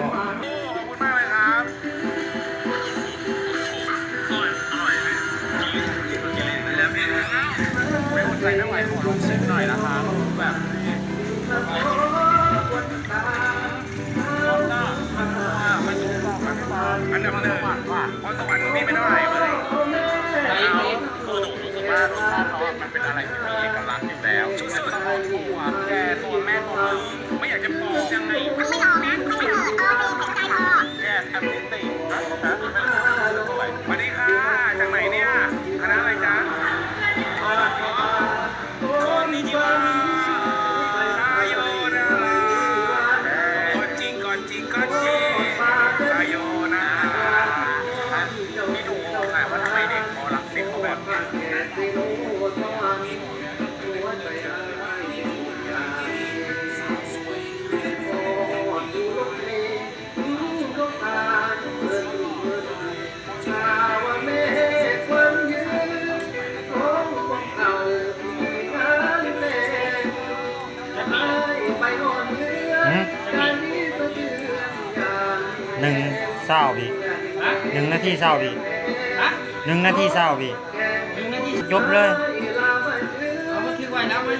ก็ขอบคุณมากเลยครับไม่อุ่นใจไม่ไหวของลองสิ้นหน่อยนะคะแบบมันดูกรอบมันกรอบอันดับหนึ่งเพราะสวรรค์มีไม่ได้เลยคือหนูรู้สึกว่ากค้าเขามันเป็นอะไรที่มีเอกลักอยู่แล้วชุดเสื้อตัวแกตัวแม่ตัวมือ สวัสดีค่ะ จากไหนเนี่ย คณะอะไรจ๊ะคนนิจิวะชายโยนะก่อนจริงก่อนจริงก่อนจริงชาโยนะพี่ดูค่ะว่าทำไมเด็กพอรักเด็กเขาแบบนี้ หนึ่งเศร้าบีหนึ่งนาทีเศร้าบีหนึ่งนาทีเศร้าบีหนึ่งนาทีจบเลยเอามาคิดไว้นะไหม